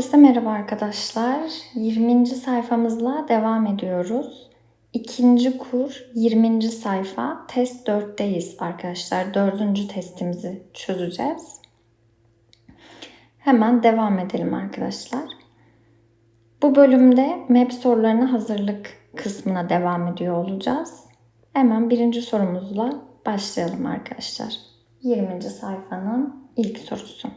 Herkese merhaba arkadaşlar. 20. sayfamızla devam ediyoruz. İkinci kur 20. sayfa test 4'teyiz arkadaşlar. Dördüncü testimizi çözeceğiz. Hemen devam edelim arkadaşlar. Bu bölümde map sorularına hazırlık kısmına devam ediyor olacağız. Hemen birinci sorumuzla başlayalım arkadaşlar. 20. sayfanın ilk sorusu.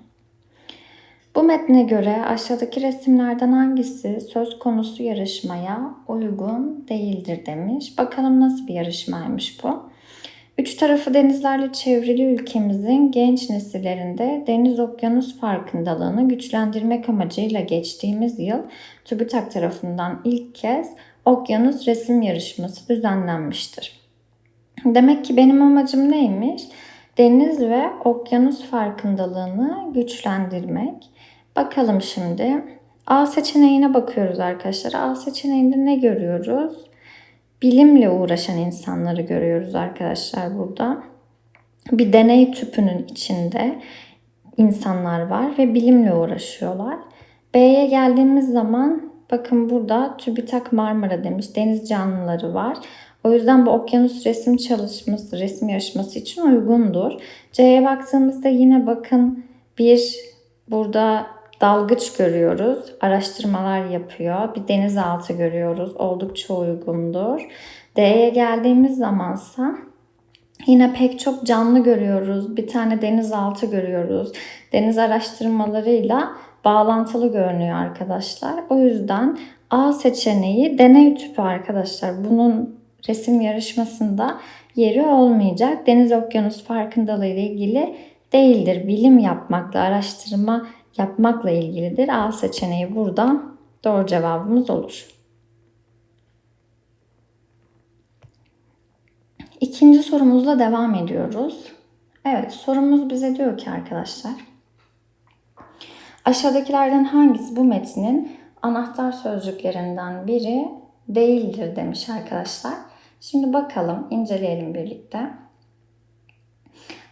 Bu metne göre aşağıdaki resimlerden hangisi söz konusu yarışmaya uygun değildir demiş. Bakalım nasıl bir yarışmaymış bu. Üç tarafı denizlerle çevrili ülkemizin genç nesillerinde deniz okyanus farkındalığını güçlendirmek amacıyla geçtiğimiz yıl TÜBİTAK tarafından ilk kez okyanus resim yarışması düzenlenmiştir. Demek ki benim amacım neymiş? Deniz ve okyanus farkındalığını güçlendirmek. Bakalım şimdi. A seçeneğine bakıyoruz arkadaşlar. A seçeneğinde ne görüyoruz? Bilimle uğraşan insanları görüyoruz arkadaşlar burada. Bir deney tüpünün içinde insanlar var ve bilimle uğraşıyorlar. B'ye geldiğimiz zaman bakın burada TÜBİTAK Marmara demiş. Deniz canlıları var. O yüzden bu okyanus resim çalışması, resim yarışması için uygundur. C'ye baktığımızda yine bakın bir burada dalgıç görüyoruz. Araştırmalar yapıyor. Bir denizaltı görüyoruz. Oldukça uygundur. D'ye geldiğimiz zamansa yine pek çok canlı görüyoruz. Bir tane denizaltı görüyoruz. Deniz araştırmalarıyla bağlantılı görünüyor arkadaşlar. O yüzden A seçeneği deney tüpü arkadaşlar. Bunun resim yarışmasında yeri olmayacak. Deniz okyanus farkındalığı ile ilgili değildir. Bilim yapmakla, araştırma yapmakla ilgilidir. A seçeneği burada doğru cevabımız olur. İkinci sorumuzla devam ediyoruz. Evet sorumuz bize diyor ki arkadaşlar. Aşağıdakilerden hangisi bu metnin anahtar sözcüklerinden biri değildir demiş arkadaşlar. Şimdi bakalım, inceleyelim birlikte.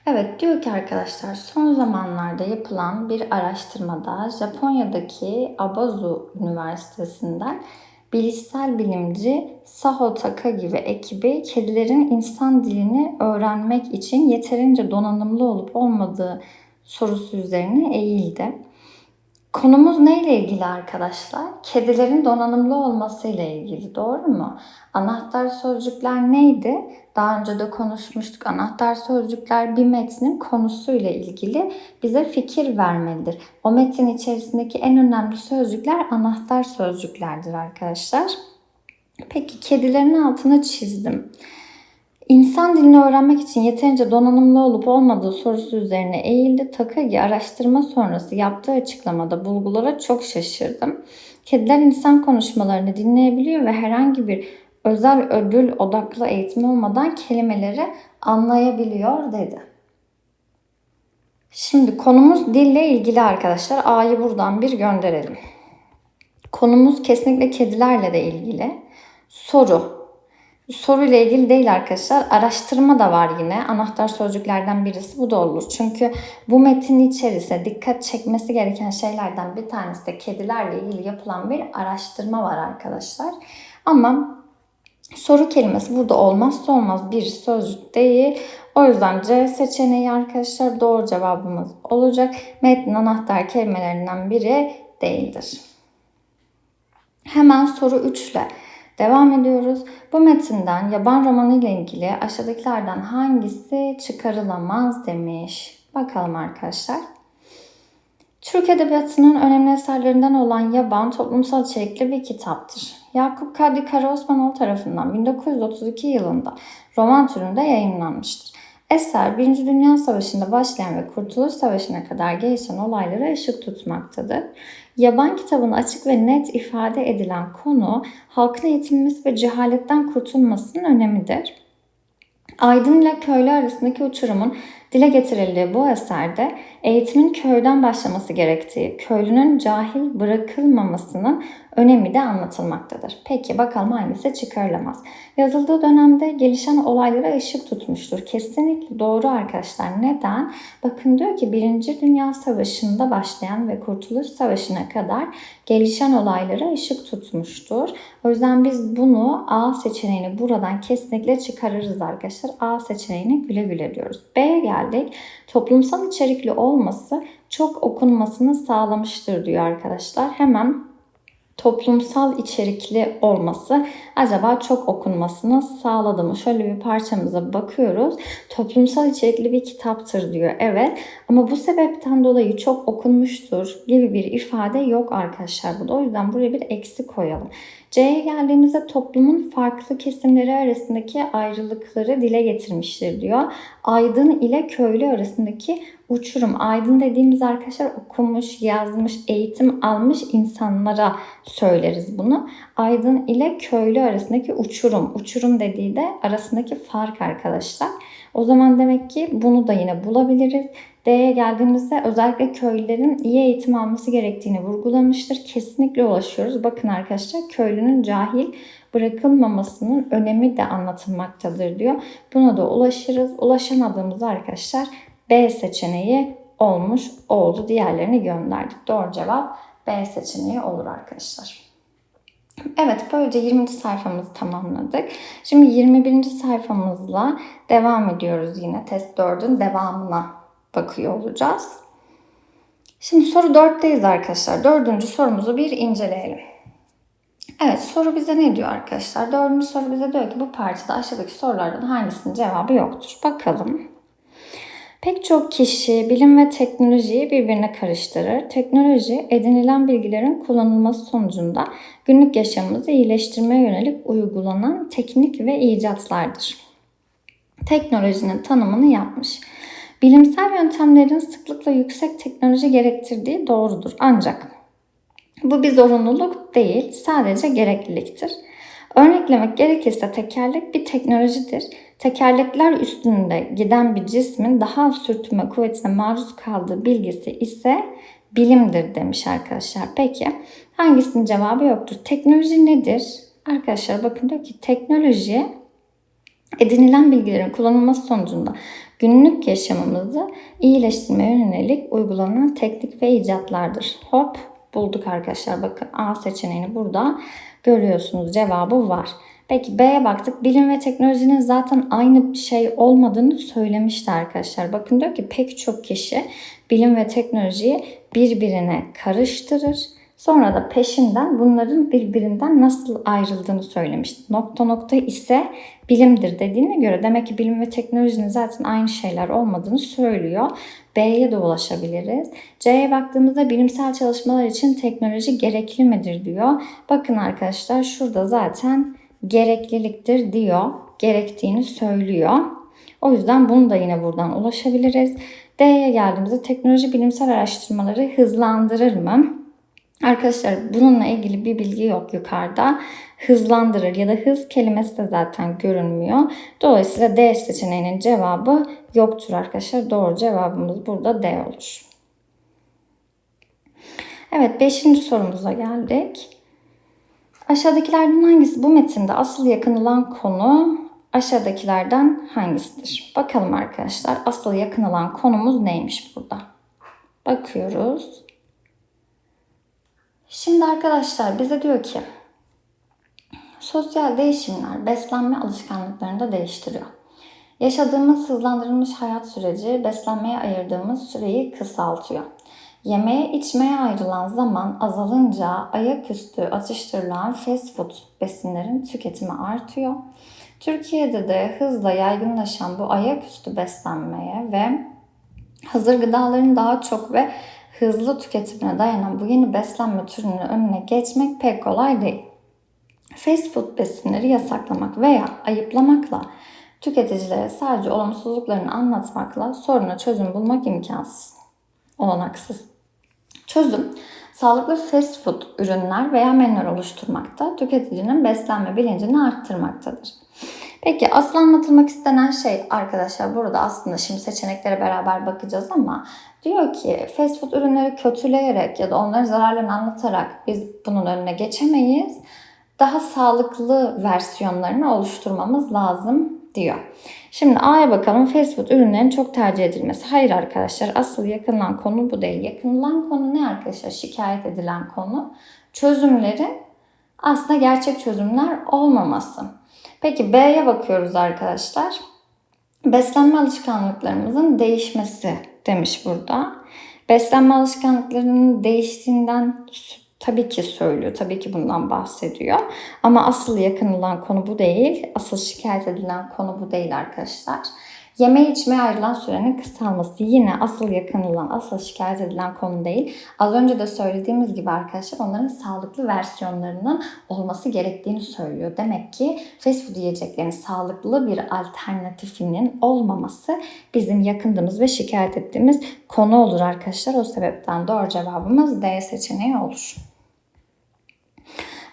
Evet diyor ki arkadaşlar son zamanlarda yapılan bir araştırmada Japonya'daki Abazu Üniversitesi'nden bilişsel bilimci Saho Takagi ve ekibi kedilerin insan dilini öğrenmek için yeterince donanımlı olup olmadığı sorusu üzerine eğildi. Konumuz neyle ilgili arkadaşlar? Kedilerin donanımlı olması ile ilgili doğru mu? Anahtar sözcükler neydi? Daha önce de konuşmuştuk. Anahtar sözcükler bir metnin konusuyla ilgili bize fikir vermelidir. O metin içerisindeki en önemli sözcükler anahtar sözcüklerdir arkadaşlar. Peki kedilerin altına çizdim. İnsan dilini öğrenmek için yeterince donanımlı olup olmadığı sorusu üzerine eğildi. Takagi araştırma sonrası yaptığı açıklamada bulgulara çok şaşırdım. Kediler insan konuşmalarını dinleyebiliyor ve herhangi bir özel ödül odaklı eğitim olmadan kelimeleri anlayabiliyor dedi. Şimdi konumuz dille ilgili arkadaşlar. A'yı buradan bir gönderelim. Konumuz kesinlikle kedilerle de ilgili. Soru soruyla ilgili değil arkadaşlar. Araştırma da var yine. Anahtar sözcüklerden birisi bu da olur. Çünkü bu metin içerisinde dikkat çekmesi gereken şeylerden bir tanesi de kedilerle ilgili yapılan bir araştırma var arkadaşlar. Ama soru kelimesi burada olmazsa olmaz bir sözcük değil. O yüzden C seçeneği arkadaşlar doğru cevabımız olacak. Metnin anahtar kelimelerinden biri değildir. Hemen soru 3 ile Devam ediyoruz. Bu metinden yaban romanı ile ilgili aşağıdakilerden hangisi çıkarılamaz demiş. Bakalım arkadaşlar. Türk Edebiyatı'nın önemli eserlerinden olan Yaban toplumsal içerikli bir kitaptır. Yakup Kadri Karaosmanoğlu tarafından 1932 yılında roman türünde yayınlanmıştır. Eser, Birinci Dünya Savaşı'nda başlayan ve Kurtuluş Savaşı'na kadar gelişen olaylara ışık tutmaktadır. Yaban kitabında açık ve net ifade edilen konu halkın eğitilmesi ve cehaletten kurtulmasının önemidir. Aydın ile köylü arasındaki uçurumun Dile getirildiği bu eserde eğitimin köyden başlaması gerektiği, köylünün cahil bırakılmamasının önemi de anlatılmaktadır. Peki bakalım hangisi çıkarılamaz? Yazıldığı dönemde gelişen olaylara ışık tutmuştur. Kesinlikle doğru arkadaşlar. Neden? Bakın diyor ki Birinci Dünya Savaşı'nda başlayan ve Kurtuluş Savaşı'na kadar gelişen olaylara ışık tutmuştur. O yüzden biz bunu A seçeneğini buradan kesinlikle çıkarırız arkadaşlar. A seçeneğini güle güle diyoruz. B'ye geldik. Toplumsal içerikli olması çok okunmasını sağlamıştır diyor arkadaşlar. Hemen toplumsal içerikli olması acaba çok okunmasını sağladı mı? Şöyle bir parçamıza bakıyoruz. Toplumsal içerikli bir kitaptır diyor. Evet ama bu sebepten dolayı çok okunmuştur gibi bir ifade yok arkadaşlar burada. O yüzden buraya bir eksi koyalım. C'ye geldiğimizde toplumun farklı kesimleri arasındaki ayrılıkları dile getirmiştir diyor. Aydın ile köylü arasındaki uçurum. Aydın dediğimiz arkadaşlar okumuş, yazmış, eğitim almış insanlara söyleriz bunu. Aydın ile köylü arasındaki uçurum. Uçurum dediği de arasındaki fark arkadaşlar. O zaman demek ki bunu da yine bulabiliriz. D'ye geldiğimizde özellikle köylülerin iyi eğitim alması gerektiğini vurgulamıştır. Kesinlikle ulaşıyoruz. Bakın arkadaşlar köylünün cahil bırakılmamasının önemi de anlatılmaktadır diyor. Buna da ulaşırız. Ulaşamadığımız arkadaşlar B seçeneği olmuş oldu. Diğerlerini gönderdik. Doğru cevap B seçeneği olur arkadaşlar. Evet böylece 20. sayfamızı tamamladık. Şimdi 21. sayfamızla devam ediyoruz yine test 4'ün devamına bakıyor olacağız. Şimdi soru 4'teyiz arkadaşlar. Dördüncü sorumuzu bir inceleyelim. Evet soru bize ne diyor arkadaşlar? Dördüncü soru bize diyor ki bu parçada aşağıdaki sorulardan hangisinin cevabı yoktur? Bakalım. Pek çok kişi bilim ve teknolojiyi birbirine karıştırır. Teknoloji edinilen bilgilerin kullanılması sonucunda günlük yaşamımızı iyileştirmeye yönelik uygulanan teknik ve icatlardır. Teknolojinin tanımını yapmış. Bilimsel yöntemlerin sıklıkla yüksek teknoloji gerektirdiği doğrudur. Ancak bu bir zorunluluk değil, sadece gerekliliktir. Örneklemek gerekirse tekerlek bir teknolojidir. Tekerlekler üstünde giden bir cismin daha az sürtünme kuvvetine maruz kaldığı bilgisi ise bilimdir demiş arkadaşlar. Peki hangisinin cevabı yoktur? Teknoloji nedir? Arkadaşlar bakın diyor ki teknoloji edinilen bilgilerin kullanılması sonucunda günlük yaşamımızı iyileştirmeye yönelik uygulanan teknik ve icatlardır. Hop bulduk arkadaşlar. Bakın A seçeneğini burada görüyorsunuz. Cevabı var. Peki B'ye baktık. Bilim ve teknolojinin zaten aynı şey olmadığını söylemişti arkadaşlar. Bakın diyor ki pek çok kişi bilim ve teknolojiyi birbirine karıştırır. Sonra da peşinden bunların birbirinden nasıl ayrıldığını söylemişti. Nokta nokta ise bilimdir dediğine göre demek ki bilim ve teknolojinin zaten aynı şeyler olmadığını söylüyor. B'ye de ulaşabiliriz. C'ye baktığımızda bilimsel çalışmalar için teknoloji gerekli midir diyor. Bakın arkadaşlar şurada zaten gerekliliktir diyor. Gerektiğini söylüyor. O yüzden bunu da yine buradan ulaşabiliriz. D'ye geldiğimizde teknoloji bilimsel araştırmaları hızlandırır mı? Arkadaşlar bununla ilgili bir bilgi yok yukarıda. Hızlandırır ya da hız kelimesi de zaten görünmüyor. Dolayısıyla D seçeneğinin cevabı yoktur arkadaşlar. Doğru cevabımız burada D olur. Evet 5. sorumuza geldik. Aşağıdakilerden hangisi bu metinde asıl yakınılan konu aşağıdakilerden hangisidir? Bakalım arkadaşlar asıl yakınılan konumuz neymiş burada? Bakıyoruz. Şimdi arkadaşlar bize diyor ki sosyal değişimler beslenme alışkanlıklarını da değiştiriyor. Yaşadığımız hızlandırılmış hayat süreci beslenmeye ayırdığımız süreyi kısaltıyor. Yemeğe içmeye ayrılan zaman azalınca ayaküstü atıştırılan fast food besinlerin tüketimi artıyor. Türkiye'de de hızla yaygınlaşan bu ayaküstü beslenmeye ve hazır gıdaların daha çok ve hızlı tüketimine dayanan bu yeni beslenme türünün önüne geçmek pek kolay değil. Fast food besinleri yasaklamak veya ayıplamakla tüketicilere sadece olumsuzluklarını anlatmakla soruna çözüm bulmak imkansız, olanaksız. Çözüm, sağlıklı fast food ürünler veya menüler oluşturmakta, tüketicinin beslenme bilincini arttırmaktadır. Peki asıl anlatılmak istenen şey arkadaşlar burada aslında şimdi seçeneklere beraber bakacağız ama diyor ki fast food ürünleri kötüleyerek ya da onların zararlarını anlatarak biz bunun önüne geçemeyiz. Daha sağlıklı versiyonlarını oluşturmamız lazım diyor. Şimdi A'ya bakalım fast food ürünlerin çok tercih edilmesi. Hayır arkadaşlar asıl yakınılan konu bu değil. Yakınılan konu ne arkadaşlar? Şikayet edilen konu. Çözümleri aslında gerçek çözümler olmaması. Peki B'ye bakıyoruz arkadaşlar. Beslenme alışkanlıklarımızın değişmesi demiş burada. Beslenme alışkanlıklarının değiştiğinden tabii ki söylüyor. Tabii ki bundan bahsediyor. Ama asıl yakınılan konu bu değil. Asıl şikayet edilen konu bu değil arkadaşlar. Yeme içmeye ayrılan sürenin kısalması yine asıl yakınılan, asıl şikayet edilen konu değil. Az önce de söylediğimiz gibi arkadaşlar onların sağlıklı versiyonlarının olması gerektiğini söylüyor. Demek ki fast food yiyeceklerin sağlıklı bir alternatifinin olmaması bizim yakındığımız ve şikayet ettiğimiz konu olur arkadaşlar. O sebepten doğru cevabımız D seçeneği olur.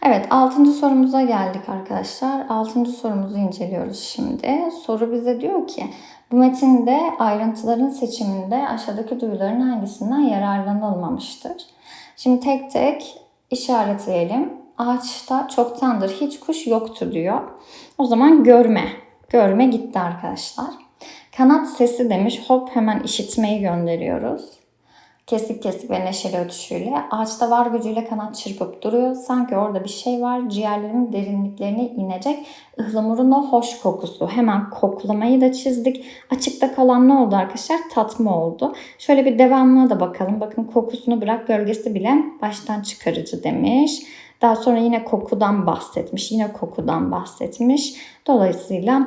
Evet, altıncı sorumuza geldik arkadaşlar. Altıncı sorumuzu inceliyoruz şimdi. Soru bize diyor ki, bu metinde ayrıntıların seçiminde aşağıdaki duyuların hangisinden yararlanılmamıştır? Şimdi tek tek işaretleyelim. Ağaçta çoktandır hiç kuş yoktu diyor. O zaman görme. Görme gitti arkadaşlar. Kanat sesi demiş. Hop hemen işitmeyi gönderiyoruz kesik kesik ve neşeli ötüşüyle ağaçta var gücüyle kanat çırpıp duruyor. Sanki orada bir şey var. Ciğerlerin derinliklerine inecek ıhlamurun o hoş kokusu. Hemen koklamayı da çizdik. Açıkta kalan ne oldu arkadaşlar? Tatma oldu. Şöyle bir devamına da bakalım. Bakın kokusunu bırak gölgesi bile baştan çıkarıcı demiş. Daha sonra yine kokudan bahsetmiş. Yine kokudan bahsetmiş. Dolayısıyla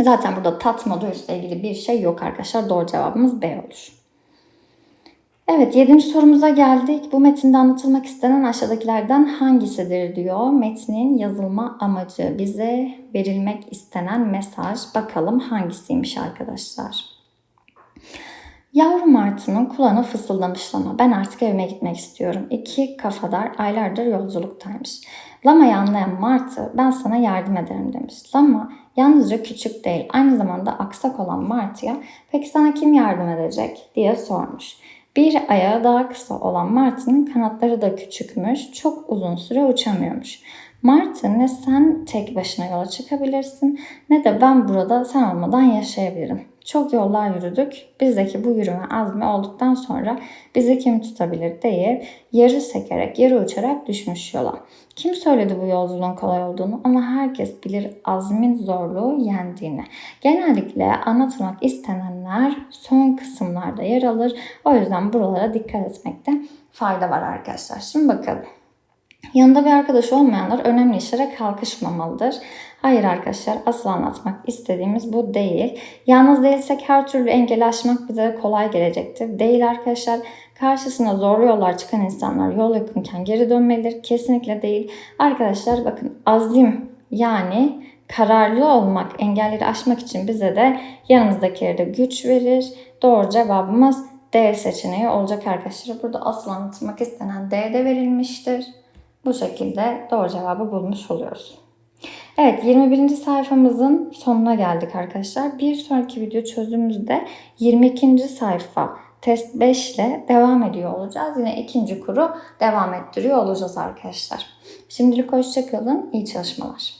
zaten burada tatma duyusuyla ilgili bir şey yok arkadaşlar. Doğru cevabımız B olur. Evet, yedinci sorumuza geldik. Bu metinde anlatılmak istenen aşağıdakilerden hangisidir diyor. Metnin yazılma amacı, bize verilmek istenen mesaj. Bakalım hangisiymiş arkadaşlar. Yavru martının kulağına fısıldamış Lama. Ben artık evime gitmek istiyorum. İki kafadar aylardır yolculuktaymış. Lama'yı anlayan Martı ben sana yardım ederim demiş. Lama yalnızca küçük değil aynı zamanda aksak olan Martı'ya peki sana kim yardım edecek diye sormuş. Bir ayağı daha kısa olan Martı'nın kanatları da küçükmüş, çok uzun süre uçamıyormuş. Martı ne sen tek başına yola çıkabilirsin ne de ben burada sen olmadan yaşayabilirim. Çok yollar yürüdük. Bizdeki bu yürüme azmi olduktan sonra bizi kim tutabilir diye yarı sekerek, yarı uçarak düşmüş yola. Kim söyledi bu yolculuğun kolay olduğunu ama herkes bilir azmin zorluğu yendiğini. Genellikle anlatılmak istenenler son kısımlarda yer alır. O yüzden buralara dikkat etmekte fayda var arkadaşlar. Şimdi bakalım. Yanında bir arkadaş olmayanlar önemli işlere kalkışmamalıdır. Hayır arkadaşlar asıl anlatmak istediğimiz bu değil. Yalnız değilsek her türlü engeli aşmak bize kolay gelecektir. Değil arkadaşlar. Karşısına zorlu yollar çıkan insanlar yol yakınken geri dönmelidir. Kesinlikle değil. Arkadaşlar bakın azim yani kararlı olmak, engelleri aşmak için bize de yanımızdakilere de güç verir. Doğru cevabımız D seçeneği olacak arkadaşlar. Burada asıl anlatmak istenen D de verilmiştir. Bu şekilde doğru cevabı bulmuş oluyoruz. Evet 21. sayfamızın sonuna geldik arkadaşlar. Bir sonraki video çözümümüzde 22. sayfa test 5 ile devam ediyor olacağız. Yine ikinci kuru devam ettiriyor olacağız arkadaşlar. Şimdilik hoşçakalın. İyi çalışmalar.